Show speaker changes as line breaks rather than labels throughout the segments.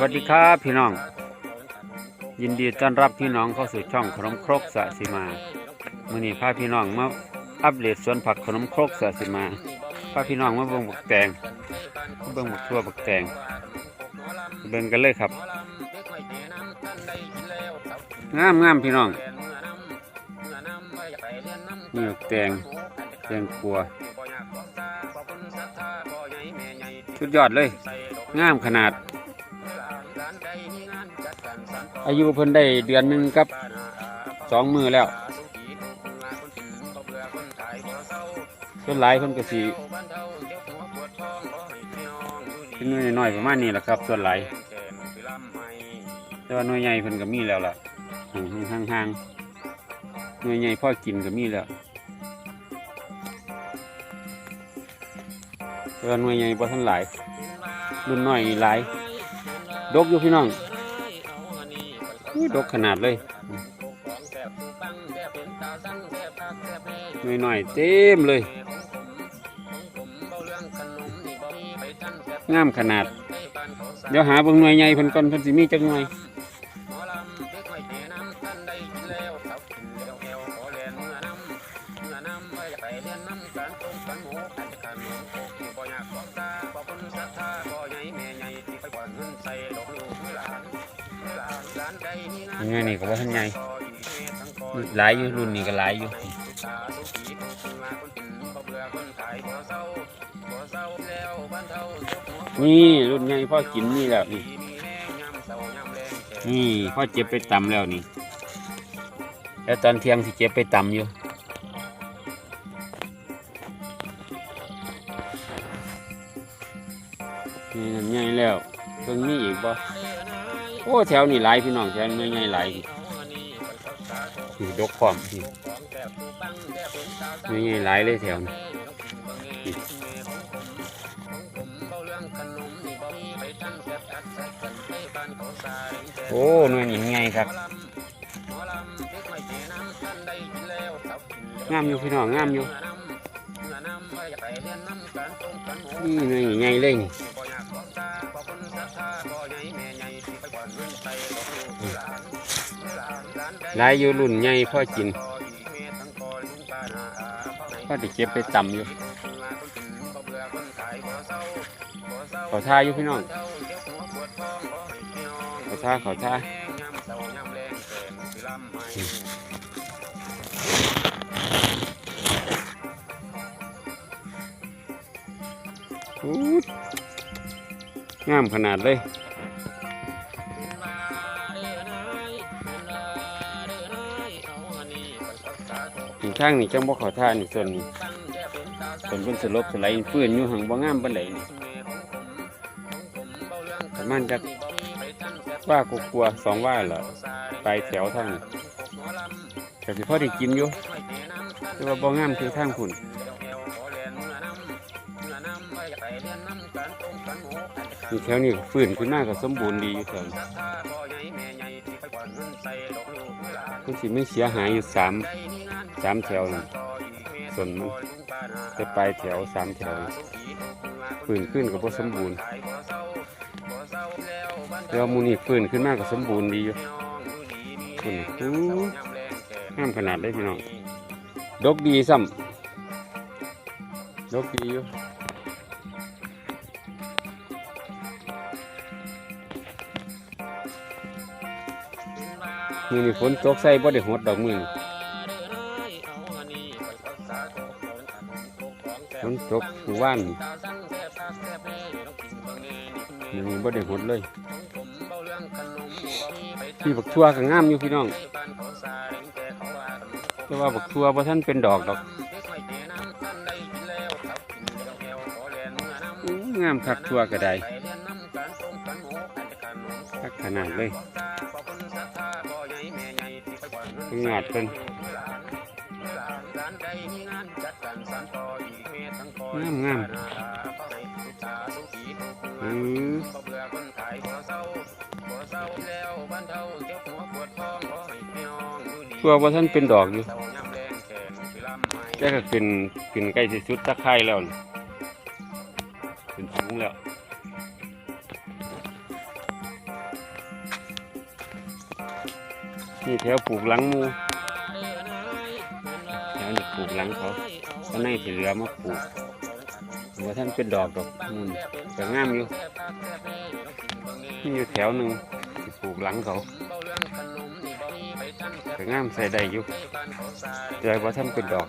วัสดีครับพี่น้อง ยินดีต้อนรับพี่น้องเข้าสู่ช่องขนมครกสะสิมามื่อนี้พาพี่น้องมาอัปเดตสวนผักขนมครกสะสิมาพาพี่น้องมาเบิ่งบักแตงมาเบิ่งบักทั่วบักแตงเบิ่งกันเลยครับงามงามพี่น้องนี่บักแตงแตงกัวชุดยอดเลยงามขนาด อายุเพิ่นได้เดือนหนึ่งกับสองมือแล้วต้นหลายเพิ่นก็สีเป็นหน่วยน้อยๆประมาณนี้แหละครับส่วนหลายแต่ว่าหน่วยใหญ่เพิ่นก็มีแล้วล่ะห่างๆห่างหน่วยใหญ่พ่อกินก็มีแล้วแต่ว่าหน่วยใหญ่บ่ทันหลายรุ่นน้อยหลายดกอยู่พี่น้อง อุ้ยดกขนาดเลยหน่อยหน่อยๆเต็มเลยงามขนาด เดี๋ยวหาเบิ่งหน่วยใหญ่เพิ่นก่อนเพิ่นสิมีจักหน่วยยังไงนี่ก็ ว่าทันใหญ่หลายอยู่รุ่นนี้ก็หลายอยู่นี่รุ่นใหญ่พ่อกินนี่แล้วนี่นี่พ่อเจ็บไปตำแล้วนี่ แล้วตอนเที่ยงสิเจ็บไปตำอยู่นี่นั่นใหญ่แล้วเพิ่งมีอีกบ่ โอ้แถวนี่หลายพี่น้องแถวนี้ใหญ่หลายนี่ดกพร้อมนี่ใหญ่หลายเลยแถวนี้โอ้หน่วยนี่ใหญ่ครับงามอยู่พี่น้องงามอยู่นี่หน่วยนี่ใหญ่เลยนี่ หลายอยู่รุ่นใหญ่พ่อกินพ่อได้เก็บไปต่ำอยู่ขอท่าอยู่พี่น้องขอท่าขอท่าอู้งามขนาดเลย อีกข้างนี่จังบ่เขอท่านี่ส่วนนี้ส่วนเป็นสลบสไลด์ฟื้นอยู่หังบ่งามปานใดนี่ประมาณจักว่ากลัวๆสองว่าเหรอปลายแถวทางนี้แต่สิพอได้กินอยู่แต่ว่าบ่งามคือทางคุณนี่แถวนี้ฟื้นขึ้นมาก็สมบูรณ์ดีอยู่แถวนี้ มันสิไม่เสียหายอยู่สามสามแถวนะส่วนมันจะปลายแถวสามแถวฟื้นขึ้นกับพสมบูรณ์แล้วมูนี่ฟื้นขึ้นมากกับสมบูรณ์ดีอยู่คุณอู้ห้ามขนาดได้พี่น้องดกดีซ้ำดกดีอยู่ มือนี่ฝนตกใส่บ่ได้หดดอกมือนี่ฝนตกหมู่บ้านนี่มันบ่ได้หดเลยพี่บักทั่วก็งามอยู่พี่น้องแต่ว่าบักทั่วบ่ท่านเป็นดอกดอกงามคักทั่วก็ได้คักขนาดเลย งาดเป็นงามงามอือตัวว่าท่านเป็นดอกอยู่แค่ก็ขึ้นขึ้นใกล้ที่สุดตะไคร้แล้วนี่ขึ้นสูงแล้ว นี่แถวปลูกหลังมูแถวนี้ปลูกหลังเขาข้างในสีเหลือมาปลูกว่าท่านเป็นดอกดอกมุนแต่งามอยู่นี่อยู่แถวหนึ่งปลูกหลังเขาแต่งามใส่ได้อยู่แต่ว่าท่านเป็นดอก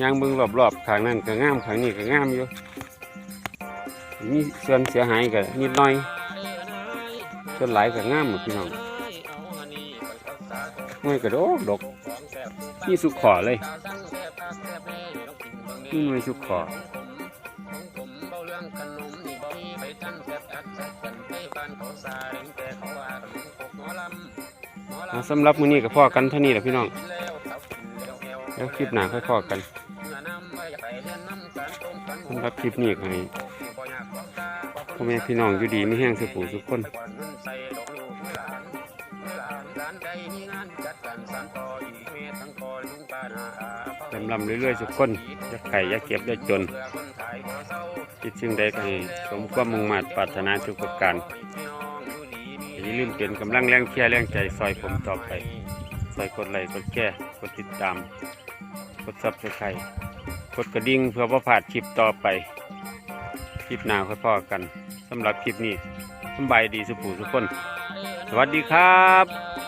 ยางเบิ่งรอบๆข้างนั้นก็งามข้างนี้ก็งามอยู่มีเส่วนเสียหายก็นิดหน่อยส่วนหลายก็งามหมดพี่น้องไม่กระโดกดกนี่สุกขอเลยนี่หน่วยสุกขอสำหรับมือนี้ก็พ่อกันเท่านี้แหละพี่น้อง แล้วคลิปหนาค่อยพอกัน สำหรับคลิปนี้ก็ให้พ่อแม่พี่น้องอยู่ดีไม่แห้งสุขูสุขคนลำลำเรื่อยๆทุกคนอย่าไข่ย่าเก็บอย่าจนคิดสิ่งใดก็ให้สมความมุ่งมั่นปรารถนาทุกประการอย่าลืมเป็นกำลังแรงเชียร์แรงใจซอยผมต่อไป ซอยกดไลค์กดแชร์กดติดตาม กดซับสไครต์กดกระดิ่งเพื่อประพลาดคลิปต่อไป คลิปหน้าค่อยพอกันสำหรับคลิปนี้สบายดีสุขูสุขคน สวัสดีครับ